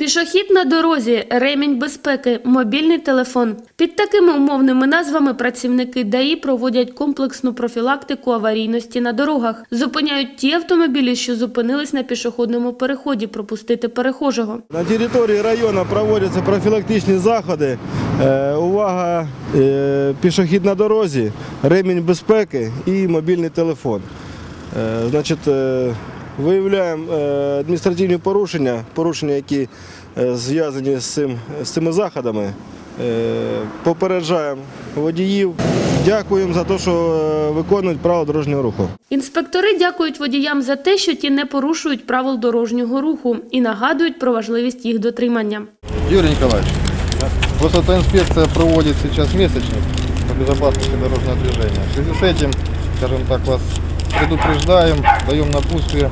Пішохід на дорозі, ремінь безпеки, мобільний телефон. Під такими умовними назвами працівники ДАІ проводять комплексну профілактику аварійності на дорогах. Зупиняють ті автомобілі, що зупинились на пішохідному переході, пропустити перехожого. На території району проводяться профілактичні заходи. Е, Увага, е, пішохід на дорозі, ремінь безпеки і мобільний телефон. Е, Значить, виявляємо е, адміністративні порушення, порушення, які е, зв'язані з, цим, з цими заходами. Е, Попереджаємо водіїв. Дякуємо за те, що виконують правила дорожнього руху. Інспектори дякують водіям за те, що ті не порушують правил дорожнього руху і нагадують про важливість їх дотримання. Юрий Николаевич, госавтоинспекция проводит сейчас месячник по безопасности дорожного движения. В связи с этим, скажем так, вас предупреждаем, даем напутствие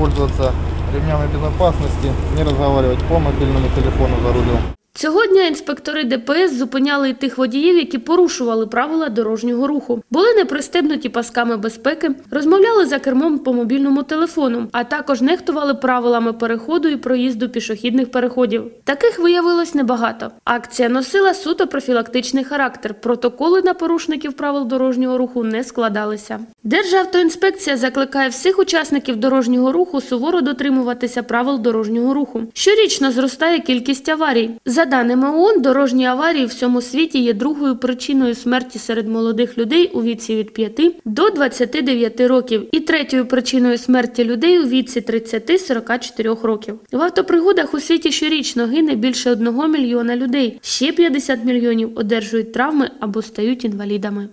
пользоваться ремнями безопасности, не разговаривать по мобильному телефону за рулем. Цього дня інспектори ДПС зупиняли тих водіїв, які порушували правила дорожнього руху, були не пристебнуті пасками безпеки, розмовляли за кермом по мобільному телефону, а також нехтували правилами переходу і проїзду пішохідних переходів. Таких виявилось небагато. Акція носила суто профілактичний характер. Протоколи на порушників правил дорожнього руху не складалися. Державтоінспекція закликає всіх учасників дорожнього руху суворо дотримуватися правил дорожнього руху. Щорічно зростає кількість аварій. За даними ООН, дорожні аварії в всьому світі є другою причиною смерті серед молодих людей у віці від 5 до 29 років і третьою причиною смерті людей у віці 30-44 років. В автопригодах у світі щорічно гине більше 1 мільйона людей. Ще 50 мільйонів одержують травми або стають інвалідами.